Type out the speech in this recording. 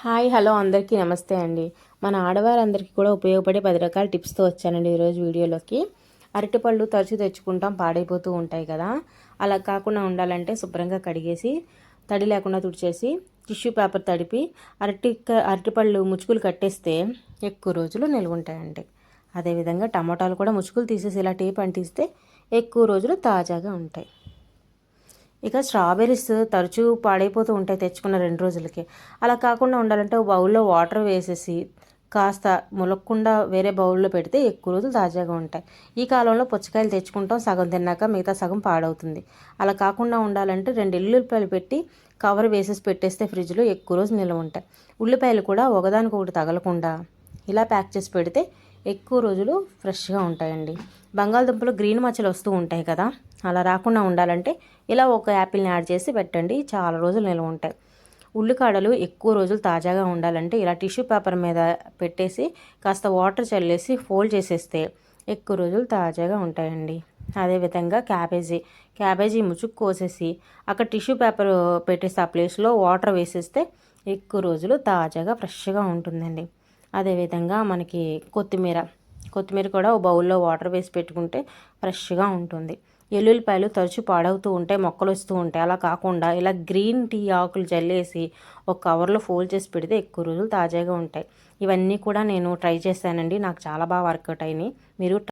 Hi hello అందరికీ నమస్తే అండి. మన ఆడవారందరికీ కూడా ఉపయోగపడే పది రకాల టిప్స్తో వచ్చానండి ఈరోజు వీడియోలోకి. అరటిపళ్ళు తరచు తెచ్చుకుంటాం పాడైపోతూ ఉంటాయి కదా. అలా కాకుండా ఉండాలంటే శుభ్రంగా కడిగేసి తడి లేకుండా తుడిచేసి టిష్యూ పేపర్ తడిపి అరటి అరటిపళ్ళు ముచ్చుకులు కట్టేస్తే ఎక్కువ రోజులు నిల్వ ఉంటాయండి. అదేవిధంగా టమాటాలు కూడా ముచ్చుకులు తీసేసి ఇలా టేప్ అంటిస్తే ఎక్కువ రోజులు తాజాగా ఉంటాయి. ఇక స్ట్రాబెర్రీస్ తరచూ పాడైపోతూ ఉంటాయి తెచ్చుకున్న రెండు రోజులకి. అలా కాకుండా ఉండాలంటే బౌల్లో వాటర్ వేసేసి కాస్త ములక్కుండా వేరే బౌల్లో పెడితే ఎక్కువ రోజులు తాజాగా ఉంటాయి. ఈ కాలంలో పుచ్చకాయలు తెచ్చుకుంటాం సగం తిన్నాక మిగతా సగం పాడవుతుంది. అలా కాకుండా ఉండాలంటే రెండు ఎల్లుల్లిపాయలు పెట్టి కవర్ వేసేసి పెట్టేస్తే ఫ్రిడ్జ్లో ఎక్కువ రోజులు నిల్వ ఉంటాయి. ఉల్లిపాయలు కూడా ఒకదానికొకటి తగలకుండా ఇలా ప్యాక్ చేసి పెడితే ఎక్కువ రోజులు ఫ్రెష్గా ఉంటాయండి. బంగాళదుంపలు గ్రీన్ మచ్చలు వస్తూ ఉంటాయి కదా అలా రాకుండా ఉండాలంటే ఇలా ఒక యాపిల్ని యాడ్ చేసి పెట్టండి. చాలా రోజులు నిల్వ ఉంటాయి. ఉల్లికాడలు ఎక్కువ రోజులు తాజాగా ఉండాలంటే ఇలా టిష్యూ పేపర్ మీద పెట్టేసి కాస్త వాటర్ చల్లేసి ఫోల్డ్ చేసేస్తే ఎక్కువ రోజులు తాజాగా ఉంటాయండి. అదేవిధంగా క్యాబేజీ. క్యాబేజీ ముచుకు కోసేసి అక్కడ టిష్యూ పేపర్ పెట్టేసి ఆ ప్లేస్లో వాటర్ వేసేస్తే ఎక్కువ రోజులు తాజాగా ఫ్రెష్గా ఉంటుందండి. అదేవిధంగా మనకి కొత్తిమీర. కొత్తిమీర కూడా ఒక బౌల్లో వాటర్ వేసి పెట్టుకుంటే ఫ్రెష్గా ఉంటుంది. ఎల్లుల్లిపాయలు తరచు పాడవుతూ ఉంటాయి మొక్కలు వస్తూ ఉంటాయి. అలా కాకుండా ఇలా గ్రీన్ టీ ఆకులు జల్లేసి ఒక కవర్లో ఫోల్డ్ చేసి పెడితే ఎక్కువ రోజులు తాజాగా ఉంటాయి. ఇవన్నీ కూడా నేను ట్రై చేశానండి. నాకు చాలా బాగా వర్కౌట్ అయినాయి. మీరు